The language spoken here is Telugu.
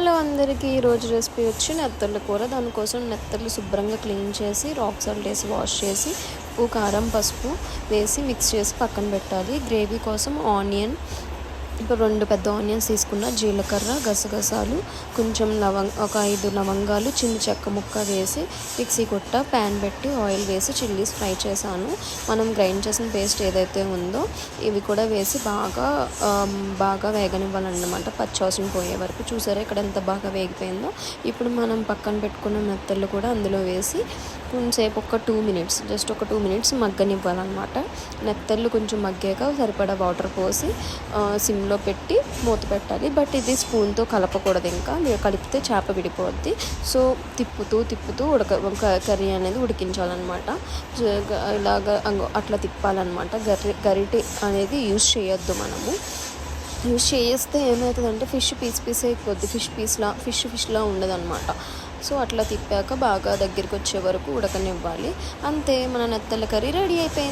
హలో అందరికీ ఈరోజు రెసిపీ వచ్చి నెత్తళ్ళ కూర. దానికోసం నెత్తళ్ళు శుభ్రంగా క్లీన్ చేసి రాక్ సాల్ట్ వేసి వాష్ చేసి ఉప్పు కారం పసుపు వేసి మిక్స్ చేసి పక్కన పెట్టాలి. గ్రేవీ కోసం ఆనియన్ ఇప్పుడు రెండు పెద్ద ఆనియన్స్ తీసుకున్న జీలకర్ర గసగసాలు కొంచెం లవంగ ఒక ఐదు లవంగాలు చిన్న చెక్క ముక్క వేసి మిక్సీ కొట్ట ప్యాన్ పెట్టి ఆయిల్ వేసి చిల్లీస్ ఫ్రై చేశాను. మనం గ్రైండ్ చేసిన పేస్ట్ ఏదైతే ఉందో ఇవి కూడా వేసి బాగా బాగా వేగనివ్వాలన్నమాట. పచ్చివాసన పోయే వరకు. చూసారా ఇక్కడ ఎంత బాగా వేగిపోయిందో? ఇప్పుడు మనం పక్కన పెట్టుకున్న మెత్తలు కూడా అందులో వేసి కొంచెంసేపు ఒక టూ మినిట్స్ జస్ట్ ఒక టూ మినిట్స్ మగ్గనివ్వాలన్నమాట. నెత్తళ్ళు కొంచెం మగ్గాక సరిపడా వాటర్ పోసి సిమ్లో పెట్టి మూత పెట్టాలి. బట్ ఇది స్పూన్తో కలపకూడదు ఇంకా. కలిపితే చేప విడిపోద్ది. సో తిప్పుతూ తిప్పుతూ ఉడక కర్రీ అనేది ఉడికించాలన్నమాట. ఇలాగ అంగ- అట్లా తిప్పాలన్నమాట. గరి గరిటె అనేది యూజ్ చేయొద్దు మనము. యూజ్ చేస్తే ఏమవుతుందంటే ఫిష్ పీస్ పీస్ అయిపోద్ది. ఫిష్ పీస్లా ఫిష్ ఫిష్లా ఉండదన్నమాట. సో అట్లా తిప్పాక బాగా దగ్గరికి వచ్చే వరకు ఉడకనివ్వాలి. అంతే మన నెత్తల కర్రీ రెడీ అయిపోయింది.